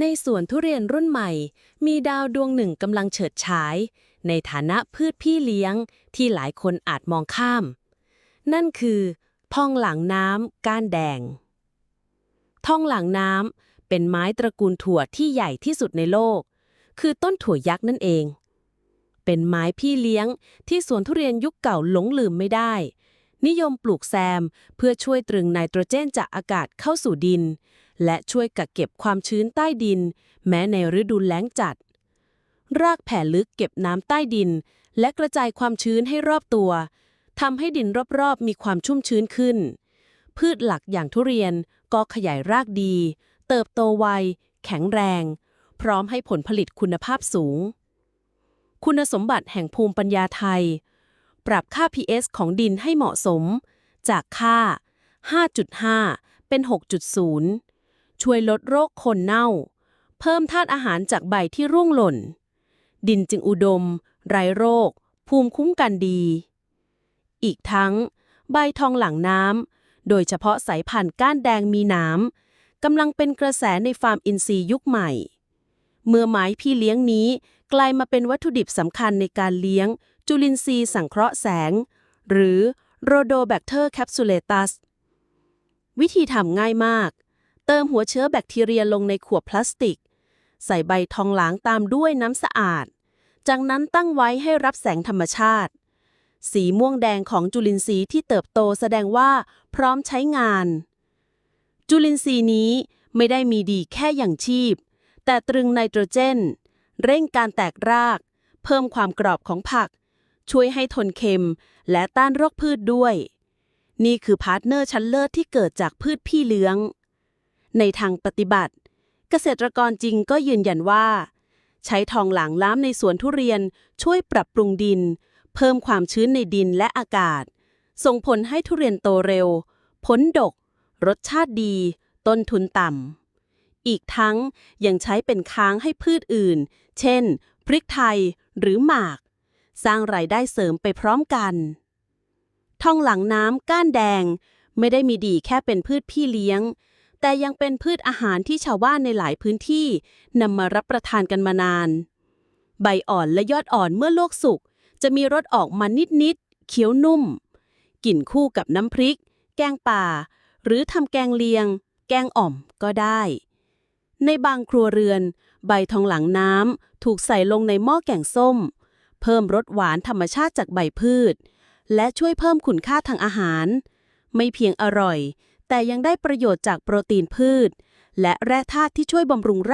ในสวนทุเรียนรุ่นใหม่ มีดาวดวงหนึ่งกำลังเฉิดฉาย ในฐานะพืชพี่เลี้ยงที่หลายคนอาจมองข้าม นั่นคือ ทองหลังน้ำก้านแดง ทองหลังน้ำเป็นไม้ตระกูลถั่วที่ใหญ่ที่สุดในโลก คือต้นถั่วยักษ์นั่นเอง เป็นไม้พี่เลี้ยงที่สวนทุเรียนยุคเก่าหลงลืมไม่ได้ นิยมปลูกแซมเพื่อช่วยตรึงไนโตรเจนจากอากาศเข้าสู่ดิน และช่วยกักเก็บความชื้นใต้ดิน แม้ในฤดูแล้งจัด รากแผ่ลึกเก็บน้ำใต้ดิน และกระจายความชื้นให้รอบตัวทำให้ดินรอบๆ มีความชุ่มชื้นขึ้น พืชหลักอย่างทุเรียนก็ขยายรากดี เติบโตไว แข็งแรง พร้อมให้ผลผลิตคุณภาพสูง คุณสมบัติแห่งภูมิปัญญาไทย ปรับค่า pH ของดินให้เหมาะสม จากค่า 5.5 เป็น 6.0 ช่วยลดโรคคนเน่า เพิ่มธาตุอาหารจากใบที่ร่วงหล่น ดินจึงอุดม ไร้โรค ภูมิคุ้มกันดี อีกทั้ง ใบทองหลังน้ำ โดยเฉพาะสายพันธุ์ก้านแดงมีน้ำกำลังเป็นกระแสในฟาร์มอินทรีย์ยุคใหม่ เมื่อไม้พี่เลี้ยงนี้กลายมาเป็นวัตถุดิบสำคัญในการเลี้ยง จุลินทรีย์สังเคราะห์แสง หรือ Rhodobacter capsulatus วิธีทำง่ายมาก เติมหัวเชื้อแบคทีเรียลงในขวดพลาสติก ใส่ใบทองหลางตามด้วยน้ำสะอาด จากนั้นตั้งไว้ให้รับแสงธรรมชาติ สีม่วงแดงของจุลินทรีย์ที่เติบโตแสดงว่าพร้อมใช้งาน จุลินทรีย์นี้ไม่ได้มีดีแค่อย่างชีพ แต่ตรึงไนโตรเจน เร่งการแตกราก เพิ่มความกรอบของผัก ช่วยให้ทนเค็ม และต้านโรคพืชด้วย นี่คือพาร์ทเนอร์ชั้นเลิศที่เกิดจากพืชพี่เลี้ยง ในทางปฏิบัติ เกษตรกรจริงก็ยืนยันว่า ใช้ทองหลางล้ามในสวนทุเรียนช่วยปรับปรุงดิน เพิ่มความชื้นในดินและอากาศ ส่งผลให้ทุเรียนโตเร็ว ผลดก รสชาติดี ต้นทุนต่ำ อีกทั้งยังใช้เป็นค้างให้พืชอื่น เช่น พริกไทยหรือหมาก สร้างรายได้เสริมไปพร้อมกันทองหลังน้ำก้านแดง ไม่ได้มีดีแค่เป็นพืชพี่เลี้ยง แต่ยังเป็นพืชอาหารที่ชาวบ้านในหลายพื้นที่นำมารับประทานกันมานาน ใบอ่อนและยอดอ่อนเมื่อลวกสุก จะมีรสออกมานิดๆเคี้ยวนุ่ม กินคู่กับน้ำพริก แกงป่า หรือทำแกงเลียง แกงอ่อมก็ได้ ในบางครัวเรือน ใบทองหลังน้ำถูกใส่ลงในหม้อแกงส้ม เพิ่มรสหวานธรรมชาติจากใบพืช และช่วยเพิ่มคุณค่าทางอาหาร ไม่เพียงอร่อย แต่ยังได้ประโยชน์จากโปรตีนพืช และแร่ธาตุที่ช่วยบำรุงร่าง